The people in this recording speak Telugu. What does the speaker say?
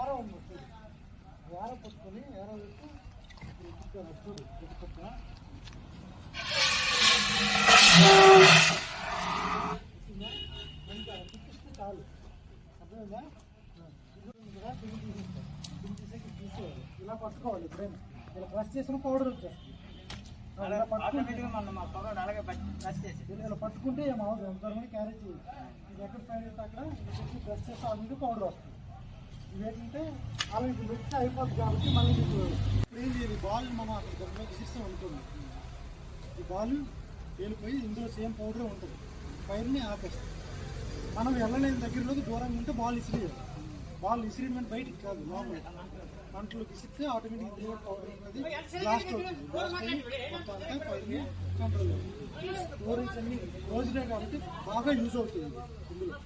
ఏరో ఉంది చూడు. ఏరో పట్టుకొని ఏరో పెట్టి చూడు తిప్పిస్తే చాలు. అర్థమైందా? తీసేస్తాం. తీసేసి ఇది తీసేయాలి. ఇలా పట్టుకోవాలి ఎప్పుడైనా ఇలా ప్రెస్ చేసిన పౌడర్ వచ్చేస్తుంది. పట్టుకుంటే ఏమవుతుంది ఎంత క్యారేజ్ చేయాలి ఇది ఎక్కడ ఫైన్ అయితే అక్కడ ప్రెస్ చేస్తే ఆల్రెడీ పౌడర్ వస్తుంది. ఇది ఏంటంటే అలా ఇప్పుడు పెడితే అయిపోతుంది కాబట్టి మళ్ళీ మీకు ఇప్పుడు ఏం చేయాలి బాల్ మనం అక్కడ గదిలో ఈ బాల్ వెళ్ళిపోయి ఇందులో సేమ్ పౌడర్ ఉంటుంది. ఫైర్ని ఆపేస్తాం. మనం వెళ్ళలేని దగ్గరలోకి దూరంగా ఉంటే బాల్ ఇసిరేయాలి. బాల్ ఇసిరిమెంట్ బయటికి కాదు లోపల మంటలోకి ఇసిరితే ఆటోమేటిక్ ఇందులో పౌడర్ ఉంటుంది లాస్ట్ అవుతుంది. ఫైర్ని కంట్రోల్ స్టోరేజ్ అన్ని రోజులే కాబట్టి బాగా యూజ్ అవుతుంది ఇందులో.